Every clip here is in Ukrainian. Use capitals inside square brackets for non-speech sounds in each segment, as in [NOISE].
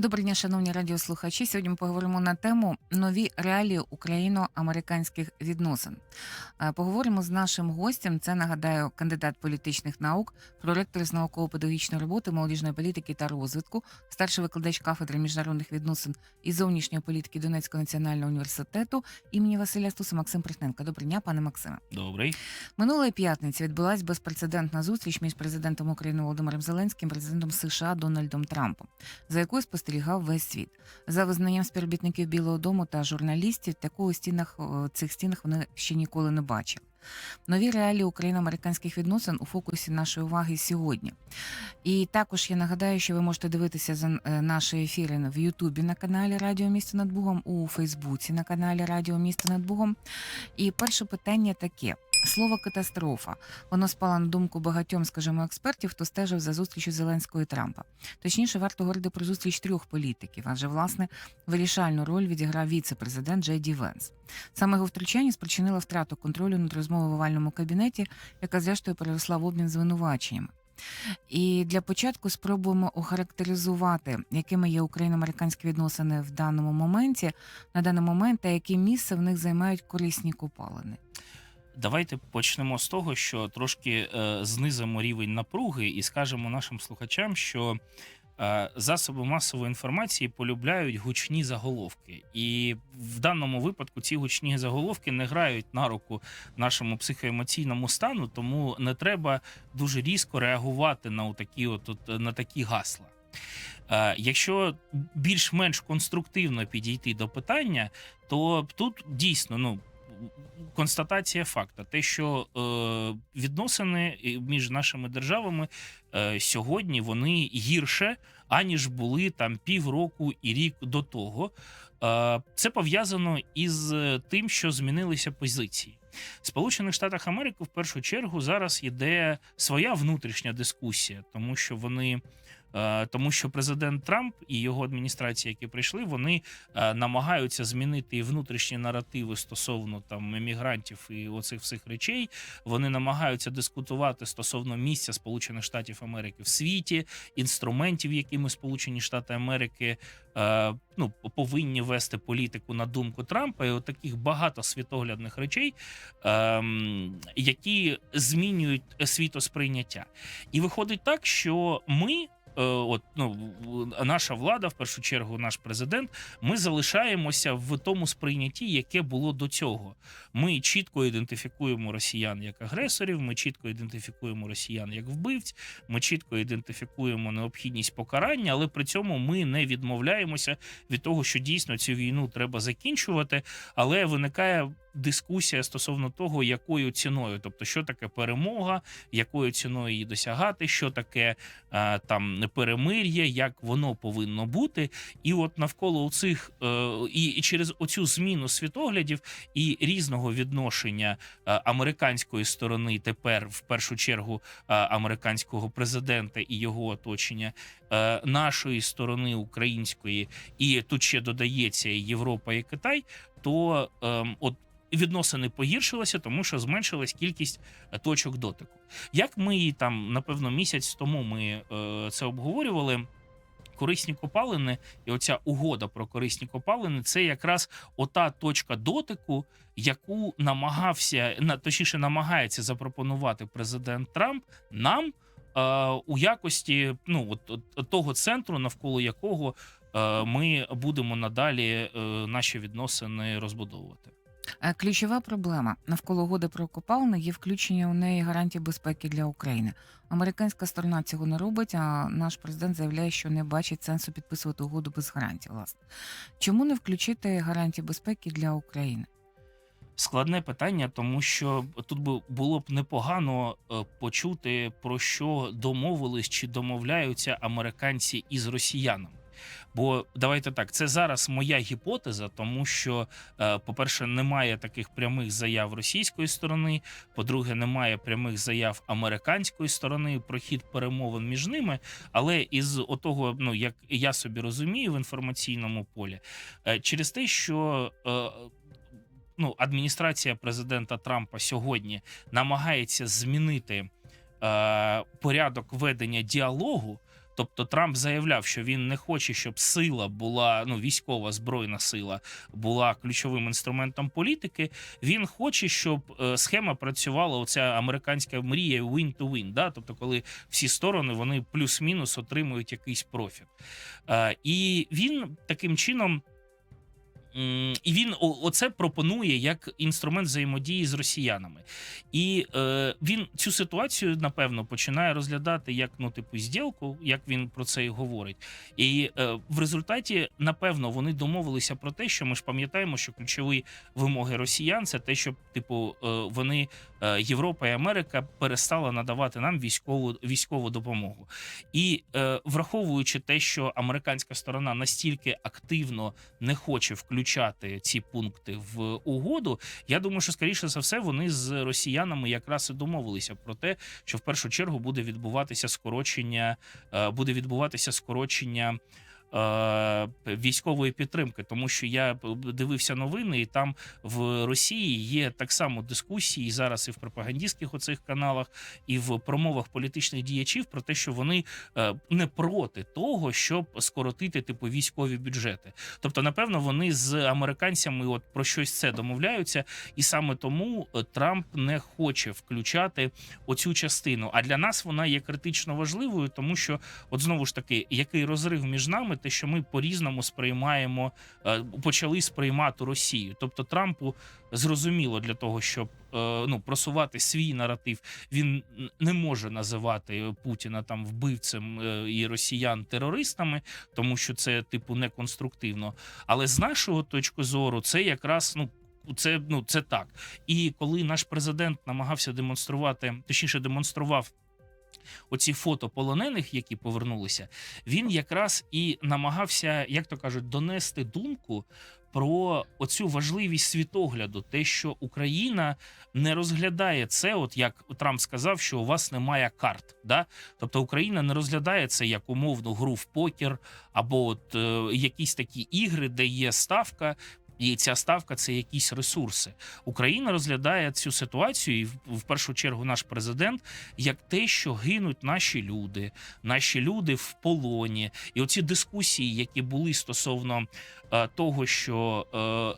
Добрий дня, шановні радіослухачі. Сьогодні ми поговоримо на тему нові реалії україно-американських відносин. Е, Поговоримо з нашим гостем. Це нагадаю кандидат політичних наук, проректор з науково-педагогічної роботи, молодіжної політики та розвитку, старший викладач кафедри міжнародних відносин і зовнішньої політики Донецького національного університету імені Василя Стуса Максим Прихненко. Добрий дня, пане Максиме. Добрий. Минулої п'ятниці відбулася безпрецедентна зустріч між президентом України Володимиром Зеленським президентом США Дональдом Трампом, за якою спостерігав весь світ. За визнанням співробітників Білого Дому та журналістів, такого стінах о, цих стінах вони ще ніколи не бачили. Нові реалії україно-американських відносин у фокусі нашої уваги сьогодні. І також я нагадаю, що ви можете дивитися за е, наші ефіри в Ютубі на каналі Радіо Місто над Бугом, у Фейсбуці на каналі Радіо Місто над Бугом. І перше питання таке: слово катастрофа. Воно спало на думку багатьом, скажімо, експертів, хто стежив за зустрічю Зеленського і Трампа. Точніше, варто говорити про зустріч трьох політиків, адже власне вирішальну роль відіграв віце-президент Джей Ді Венс. Саме його втручання спричинило втрату контролю над розмовою в овальному кабінеті, яка зрештою переросла в обмін звинуваченнями. І для початку спробуємо охарактеризувати, якими є україно-американські відносини в даному моменті, на даний момент, та яке місце в них займають корисні копалини. Давайте почнемо з того, що трошки е, знизимо рівень напруги і скажемо нашим слухачам, що е, засоби масової інформації полюбляють гучні заголовки, і в даному випадку ці гучні заголовки не грають на руку нашому психоемоційному стану, тому не треба дуже різко реагувати на такі, от, на такі гасла. Е, Якщо більш-менш конструктивно підійти до питання, то тут дійсно ну. Констатація факта, те, що е, відносини між нашими державами е, сьогодні вони гірше, аніж були там півроку і рік до того. Е, це пов'язано із тим, що змінилися позиції. Сполучених Штатах Америки в першу чергу зараз йде своя внутрішня дискусія, тому що вони. Е, Тому що президент Трамп і його адміністрація, які прийшли, вони е, намагаються змінити і внутрішні наративи стосовно там емігрантів і оцих всіх речей. Вони намагаються дискутувати стосовно місця Сполучених Штатів Америки в світі, інструментів, якими Сполучені Штати Америки е, ну повинні вести політику на думку Трампа, і от таких багато світоглядних речей, е, які змінюють світосприйняття. І виходить так, що ми. Е, От ну наша влада, в першу чергу, наш президент, ми залишаємося в тому сприйнятті, яке було до цього. Ми чітко ідентифікуємо росіян як агресорів, ми чітко ідентифікуємо росіян як вбивць, ми чітко ідентифікуємо необхідність покарання, але при цьому ми не відмовляємося від того, що дійсно цю війну треба закінчувати. Але виникає дискусія стосовно того, якою ціною, тобто, що таке перемога, якою ціною її досягати, що таке е, там перемир'я, як воно повинно бути. І от навколо цих е, і, через оцю зміну світоглядів і різного відношення е, американської сторони, тепер в першу чергу американського президента і його оточення, нашої сторони української, і тут ще додається Європа і Китай, то ем, от. Відносини погіршилися, тому що зменшилась кількість е, точок дотику. Як ми там, напевно, місяць тому ми е, це обговорювали. Корисні копалини, і оця угода про корисні копалини це якраз ота точка дотику, яку намагався на точніше намагається запропонувати президент Трамп нам е, у якості ну от, от того центру, навколо якого е, ми будемо надалі е, наші відносини розбудовувати. Е, Ключова проблема навколо угоди про копалини є включення у неї гарантій безпеки для України. Американська сторона цього не робить, а наш президент заявляє, що не бачить сенсу підписувати угоду без гарантій. Власне, чому не включити гарантії безпеки для України? Складне питання, тому що тут би було б непогано е, почути про що домовились чи домовляються американці із росіянами. Бо давайте так, це зараз моя гіпотеза, тому що, е, по-перше, немає таких прямих заяв російської сторони. По-друге, немає прямих заяв американської сторони про хід перемовин між ними. Але із отого, ну як я собі розумію, в інформаційному полі е, через те, що е, ну, адміністрація президента Трампа сьогодні намагається змінити порядок ведення діалогу. Тобто Трамп заявляв, що він не хоче, щоб сила була ну військова збройна сила була ключовим інструментом політики. Він хоче, щоб е, схема працювала. Оця американська мрія win to win, да? тобто, коли всі сторони вони плюс-мінус отримують якийсь профіт. Е, і він таким чином. І він оце пропонує як інструмент взаємодії з росіянами, і е, він цю ситуацію напевно починає розглядати як ну типу зділку, як він про це і говорить. І е, в результаті, напевно, вони домовилися про те, що ми ж пам'ятаємо, що ключові вимоги росіян це те, щоб типу е, вони Європа і Америка перестала надавати нам військову військову допомогу. І е, враховуючи те, що американська сторона настільки активно не хоче включати ці пункти в угоду, я думаю, що скоріше за все вони з росіянами якраз і домовилися про те, що в першу чергу буде відбуватися скорочення, е, буде відбуватися скорочення. Е, Військової підтримки, тому що я дивився новини, і там в Росії є так само дискусії зараз і в пропагандистських оцих каналах, і в промовах політичних діячів про те, що вони е, не проти того, щоб скоротити типу військові бюджети. Тобто, напевно, вони з американцями от про щось це домовляються, і саме тому е, Трамп не хоче включати оцю частину. А для нас вона є критично важливою, тому що, от знову ж таки, який розрив між нами, те, що ми по-різному сприймаємо, е, почали сприймати Росію. Тобто Трампу зрозуміло для того, щоб е, ну просувати свій наратив, він не може називати Путіна там вбивцем е, і росіян терористами, тому що це типу неконструктивно. Але з нашого точки зору, це якраз ну. Це ну це так. І коли наш президент намагався демонструвати, точніше, демонстрував оці фото полонених, які повернулися, він якраз і намагався, як то кажуть, донести думку про оцю важливість світогляду, те, що Україна не розглядає це, от як Трамп сказав, що у вас немає карт. Да? Тобто Україна не розглядає це як умовну гру в покер або от е, якісь такі ігри, де є ставка. І ця ставка це якісь ресурси. Україна розглядає цю ситуацію, і в, першу чергу наш президент, як те, що гинуть наші люди, наші люди в полоні. І оці дискусії, які були стосовно е, того, що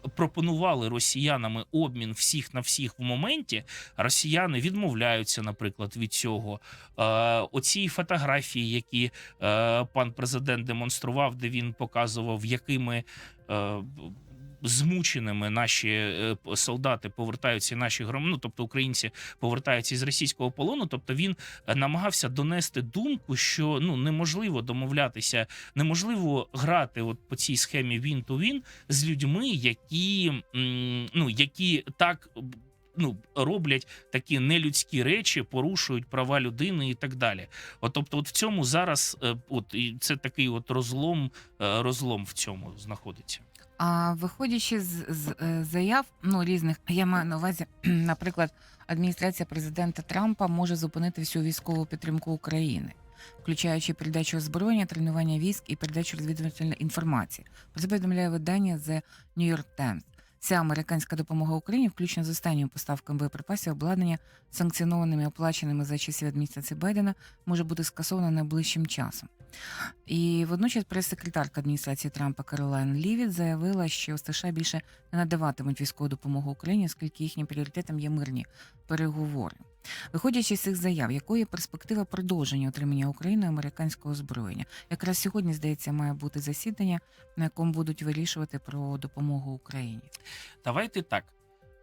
е, пропонували росіянами обмін всіх на всіх в моменті, росіяни відмовляються, наприклад, від цього. Е, оці фотографії, які е, пан президент демонстрував, де він показував, якими. Е, Змученими наші е, солдати повертаються, наші гром... ну, тобто українці повертаються із російського полону. Тобто він е, намагався донести думку, що ну неможливо домовлятися, неможливо грати от по цій схемі він to він з людьми, які ну які так. Ну, роблять такі нелюдські речі, порушують права людини і так далі. От, тобто, от в цьому зараз, е, от і це такий от розлом, розлом в цьому знаходиться. А виходячи з, з е, заяв ну різних, я маю на увазі, [CLEARS THROAT] наприклад, адміністрація президента Трампа може зупинити всю військову підтримку України, включаючи передачу озброєння, тренування військ і передачу розвідувальної інформації. Про це повідомляє видання The New York Times. Ця американська допомога Україні, включно з останніми поставками боєприпасів, обладнання, санкціонованими оплаченими за часів адміністрації Байдена, може бути скасована найближчим часом. І водночас прес-секретарка адміністрації Трампа Каролайн Лівіт заявила, що США більше не надаватимуть військову допомогу Україні, оскільки їхнім пріоритетом є мирні переговори. Виходячи з цих заяв, якою є перспектива продовження отримання Україною американського озброєння? Якраз сьогодні, здається, має бути засідання, на якому будуть вирішувати про допомогу Україні. Давайте так.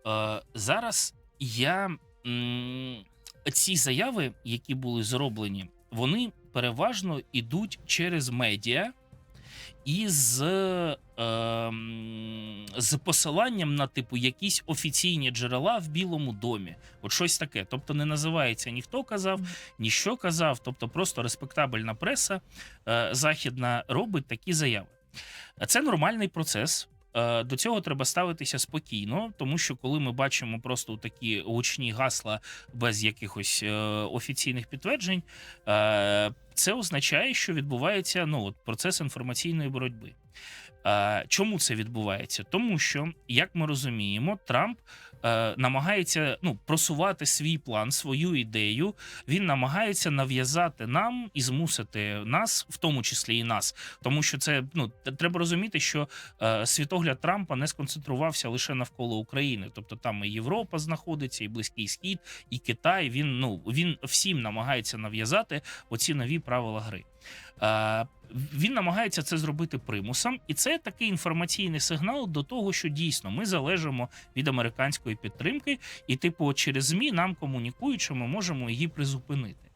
Е, зараз я м, ці заяви, які були зроблені, вони переважно йдуть через медіа і з, е, з посиланням на типу якісь офіційні джерела в Білому домі. От щось таке. Тобто не називається ніхто казав, ніщо казав. Тобто, просто респектабельна преса е, західна робить такі заяви. Це нормальний процес. Е, До цього треба ставитися спокійно, тому що коли ми бачимо просто такі гучні гасла без якихось е, офіційних підтверджень, е, це означає, що відбувається ну от процес інформаційної боротьби. Чому це відбувається? Тому що, як ми розуміємо, Трамп е, намагається ну просувати свій план, свою ідею. Він намагається нав'язати нам і змусити нас, в тому числі і нас, тому що це ну треба розуміти, що е, світогляд Трампа не сконцентрувався лише навколо України, тобто там і Європа знаходиться, і Близький Схід, і Китай. Він ну він всім намагається нав'язати оці нові правила гри. Е, він намагається це зробити примусом, і це такий інформаційний сигнал до того, що дійсно ми залежимо від американської підтримки, і, типу, через ЗМІ нам комунікують, що ми можемо її призупинити.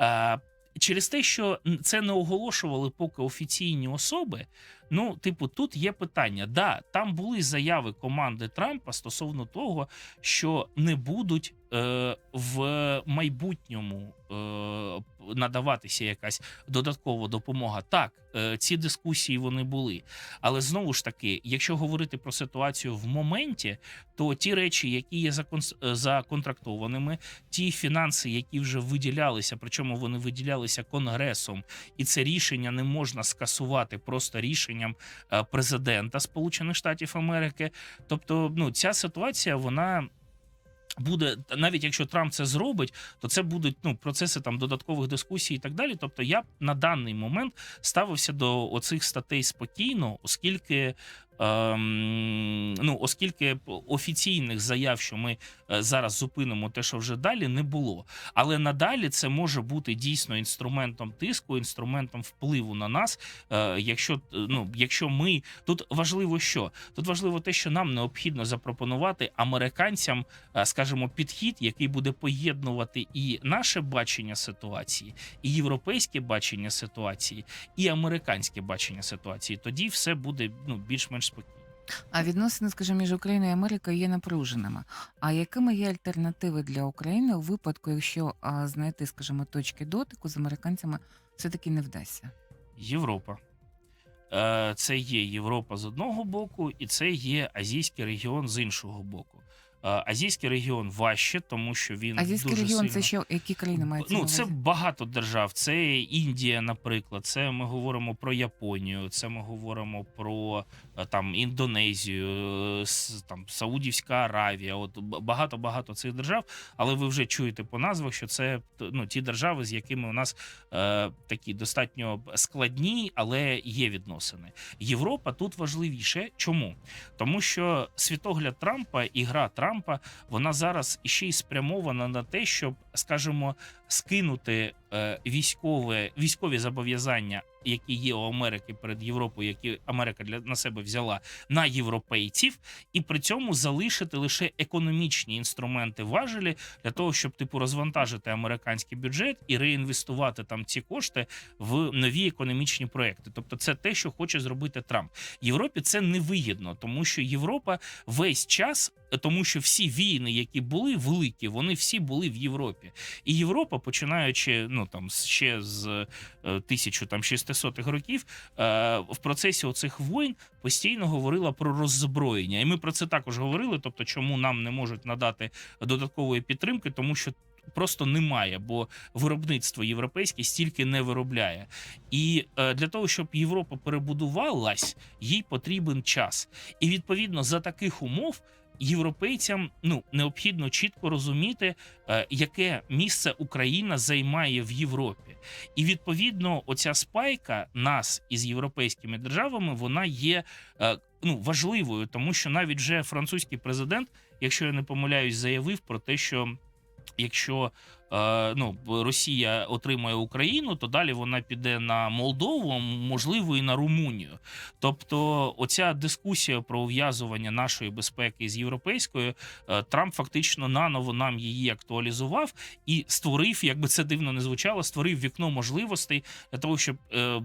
Е, через те, що це не оголошували поки офіційні особи. Ну, типу, тут є питання. Да, там були заяви команди Трампа стосовно того, що не будуть в майбутньому е, надаватися якась додаткова допомога. Так, е, ці дискусії вони були. Але знову ж таки, якщо говорити про ситуацію в моменті, то ті речі, які є закон- е, законтрактованими, ті фінанси, які вже виділялися, причому вони виділялися конгресом, і це рішення не можна скасувати просто рішенням е, президента Сполучених Штатів Америки. Тобто, ну ця ситуація вона. Буде навіть якщо Трамп це зробить, то це будуть ну процеси там додаткових дискусій і так далі. Тобто, я б на даний момент ставився до оцих статей спокійно, оскільки. Ем, ну, оскільки офіційних заяв, що ми е, зараз зупинимо те, що вже далі, не було. Але надалі це може бути дійсно інструментом тиску, інструментом впливу на нас. Е, якщо е, ну, якщо ми тут важливо, що тут важливо те, що нам необхідно запропонувати американцям, скажімо, підхід, який буде поєднувати і наше бачення ситуації, і європейське бачення ситуації, і американське бачення ситуації. Тоді все буде ну більш-менш спокійно. А відносини, скажімо, між Україною і Америкою є напруженими. А якими є альтернативи для України у випадку, якщо а, знайти, скажімо, точки дотику з американцями все-таки не вдасться? Європа. Е, Це є Європа з одного боку, і це є азійський регіон з іншого боку. Е, Азійський регіон важче, тому що він Азійський дуже регіон сильно... це ще які країни мають? Ну, це багато держав. Це Індія, наприклад. Це ми говоримо про Японію. Це ми говоримо про е, там Індонезію, е, там Саудівська Аравія. От багато багато цих держав. Але ви вже чуєте по назвах, що це ну ті держави, з якими у нас е, такі достатньо складні, але є відносини. Європа тут важливіше. Чому? Тому що світогляд Трампа і гра Трампа вона зараз іще й спрямована на те, щоб, скажімо, скинути е, військове військові зобов'язання, які є у Америки перед Європою, які Америка для на себе взяла на європейців, і при цьому залишити лише економічні інструменти важелі для того, щоб типу розвантажити американський бюджет і реінвестувати там ці кошти в нові економічні проекти. Тобто, це те, що хоче зробити Трамп. Європі це не вигідно, тому що Європа весь час. Тому що всі війни, які були великі, вони всі були в Європі, і Європа, починаючи ну там ще з е, 1600 50-х років е, в процесі оцих воїн постійно говорила про роззброєння, і ми про це також говорили. Тобто, чому нам не можуть надати додаткової підтримки, тому що. Просто немає, бо виробництво європейське стільки не виробляє, і е, для того, щоб Європа перебудувалась, їй потрібен час. І відповідно за таких умов європейцям ну необхідно чітко розуміти, е, яке місце Україна займає в Європі. І відповідно, оця спайка нас із європейськими державами вона є е, ну важливою, тому що навіть вже французький президент, якщо я не помиляюсь, заявив про те, що якщо ну, Росія отримає Україну, то далі вона піде на Молдову, можливо, і на Румунію. Тобто, оця дискусія про ув'язування нашої безпеки з європейською, е, Трамп фактично наново нам її актуалізував і створив, як би це дивно не звучало, створив вікно можливостей для того, щоб е,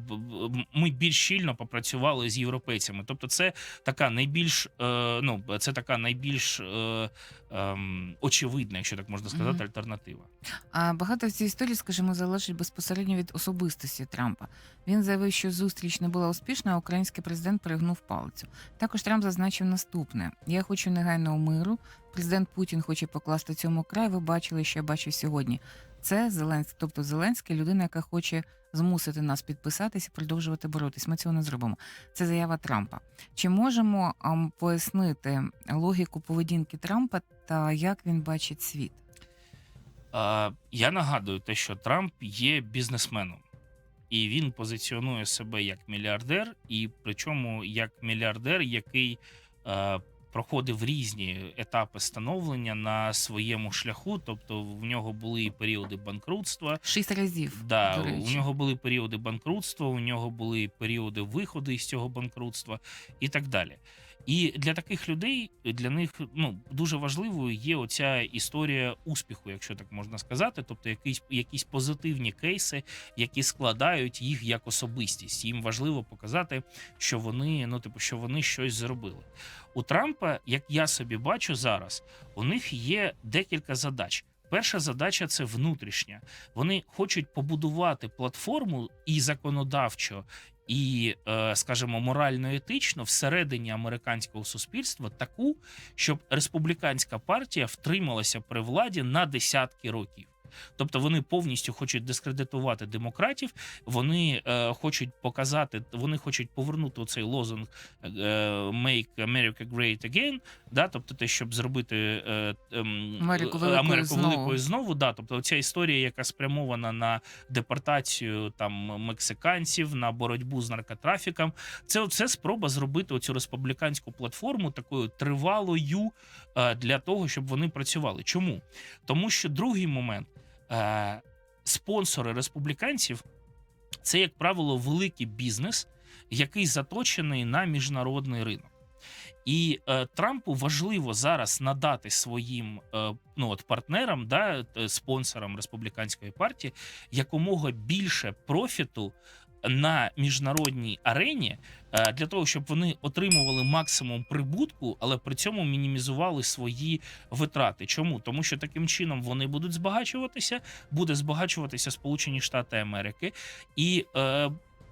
ми більш щільно попрацювали з європейцями. Тобто, це така найбільш е, ну це така найбільш е, ем, очевидна, якщо так можна сказати, альтернатива. А багато в цій історії, скажімо, залежить безпосередньо від особистості Трампа. Він заявив, що зустріч не була успішна, а український президент перегнув палицю. Також Трамп зазначив наступне: я хочу негайного миру. Президент Путін хоче покласти цьому край. Ви бачили, що я бачив сьогодні. Це Зеленський, тобто Зеленський, людина, яка хоче змусити нас підписатись і продовжувати боротись. Ми цього не зробимо. Це заява Трампа. Чи можемо ам, пояснити логіку поведінки Трампа та як він бачить світ? Я нагадую те, що Трамп є бізнесменом, і він позиціонує себе як мільярдер, і причому як мільярдер, який е, проходив різні етапи становлення на своєму шляху. Тобто в нього були і періоди банкрутства. Шість разів. Да, до у нього були періоди банкрутства, у нього були періоди виходу із цього банкрутства і так далі. І для таких людей для них ну дуже важливою є оця історія успіху, якщо так можна сказати, тобто якісь якісь позитивні кейси, які складають їх як особистість. Їм важливо показати, що вони ну типу, що вони щось зробили. У Трампа, як я собі бачу зараз, у них є декілька задач. Перша задача це внутрішня. Вони хочуть побудувати платформу і законодавчо, і, е, скажімо, морально-етично всередині американського суспільства таку, щоб республіканська партія втрималася при владі на десятки років. Тобто вони повністю хочуть дискредитувати демократів. Вони е, хочуть показати, вони хочуть повернути цей лозунг е, «Make America Great Again», да, тобто те, щоб зробити е, ем, Америку е, великою Америку знову. великою знову. Да, тобто ця історія, яка спрямована на депортацію там мексиканців, на боротьбу з наркотрафіком, це це спроба зробити оцю республіканську платформу такою тривалою е, для того, щоб вони працювали. Чому? Тому що другий момент е, спонсори республіканців це, як правило, великий бізнес, який заточений на міжнародний ринок. І е, Трампу важливо зараз надати своїм е, ну от партнерам, да, спонсорам республіканської партії якомога більше профіту на міжнародній арені для того, щоб вони отримували максимум прибутку, але при цьому мінімізували свої витрати. Чому? Тому що таким чином вони будуть збагачуватися, буде збагачуватися Сполучені Штати Америки і.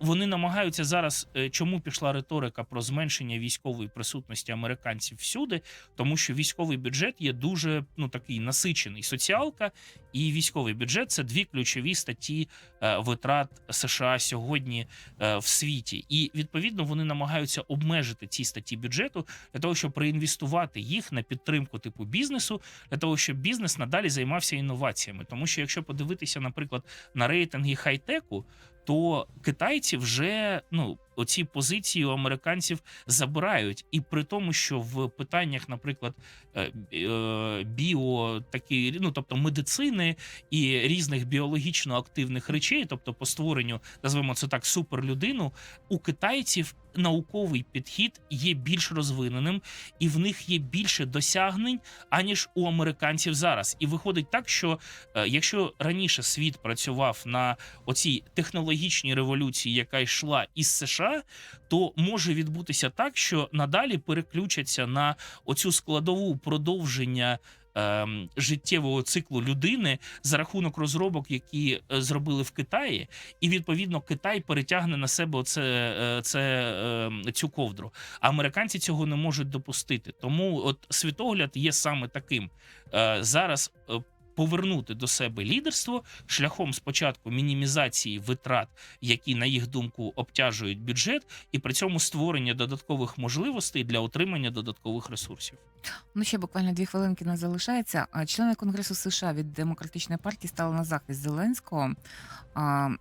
Вони намагаються зараз, е, чому пішла риторика про зменшення військової присутності американців всюди, тому що військовий бюджет є дуже ну такий насичений. Соціалка і військовий бюджет це дві ключові статті е, витрат США сьогодні е, в світі, і відповідно вони намагаються обмежити ці статті бюджету для того, щоб реінвестувати їх на підтримку типу бізнесу, для того, щоб бізнес надалі займався інноваціями. Тому що якщо подивитися, наприклад, на рейтинги хай-теку, то китайці вже ну оці позиції у американців забирають, і при тому, що в питаннях, наприклад, е, е, біо такі, ну тобто медицини і різних біологічно активних речей, тобто по створенню, назвемо це так, суперлюдину, у китайців науковий підхід є більш розвиненим, і в них є більше досягнень аніж у американців зараз. І виходить так, що е, якщо раніше світ працював на оцій технологічній революції, яка йшла із США, то може відбутися так, що надалі переключаться на оцю складову продовження. ем, Життєвого циклу людини за рахунок розробок, які е, зробили в Китаї, і відповідно Китай перетягне на себе оце, е, це, е, цю ковдру. А американці цього не можуть допустити. Тому от світогляд є саме таким. Е, Зараз повернути до себе лідерство шляхом спочатку мінімізації витрат, які на їх думку обтяжують бюджет, і при цьому створення додаткових можливостей для отримання додаткових ресурсів. Ну, ще буквально дві хвилинки нас залишається. Члени Конгресу США від демократичної партії стали на захист Зеленського.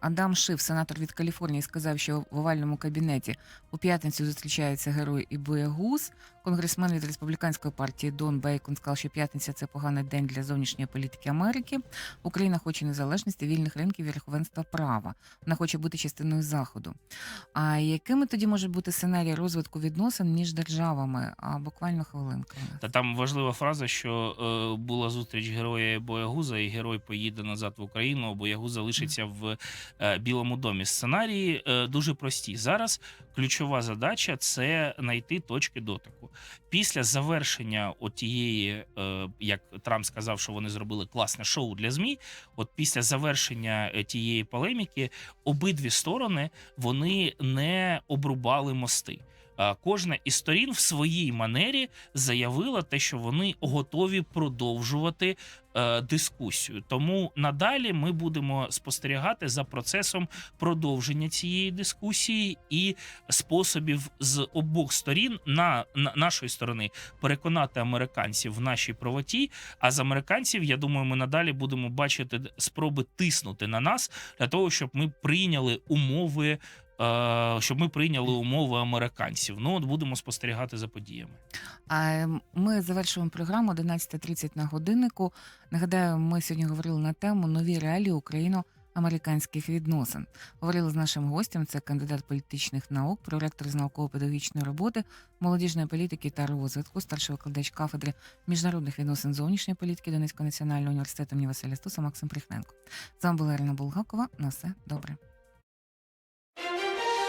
Адам Шиф, сенатор від Каліфорнії, сказав, що в овальному кабінеті у п'ятницю зустрічаються герой і боягуз. Конгресмен від республіканської партії Дон Бейкон сказав, що п'ятниця це поганий день для зовнішньої політики Америки. Україна хоче незалежності, вільних ринків і верховенства права. Вона хоче бути частиною заходу. А якими тоді можуть бути сценарії розвитку відносин між державами? А буквально хвилинка. Та там важлива фраза, що е, була зустріч героя боягуза, і герой поїде назад в Україну, а боягуз залишиться в е, Білому домі. Сценарії е, дуже прості. Зараз ключова задача це знайти точки дотику. Після завершення отієї, е, як Трамп сказав, що вони зробили класне шоу для змі. От після завершення е, тієї полеміки обидві сторони вони не обрубали мости. Е, кожна із сторін в своїй манері заявила те, що вони готові продовжувати е, дискусію. Тому надалі ми будемо спостерігати за процесом продовження цієї дискусії і способів з обох сторін на, на нашої сторони переконати американців в нашій правоті. А з американців, я думаю, ми надалі будемо бачити спроби тиснути на нас для того, щоб ми прийняли умови. Е, Щоб ми прийняли умови американців. Ну от будемо спостерігати за подіями. А ем, ми завершуємо програму 11.30 на годиннику. Нагадаю, ми сьогодні говорили на тему нові реалії україно-американських відносин. Говорили з нашим гостем. Це кандидат політичних наук, проректор з науково-педагогічної роботи, молодіжної політики та розвитку, старший викладач кафедри міжнародних відносин зовнішньої політики Донецького національного університету імені Василя Стуса Максим Прихненко. З вами була Ірина Булгакова. На все добре.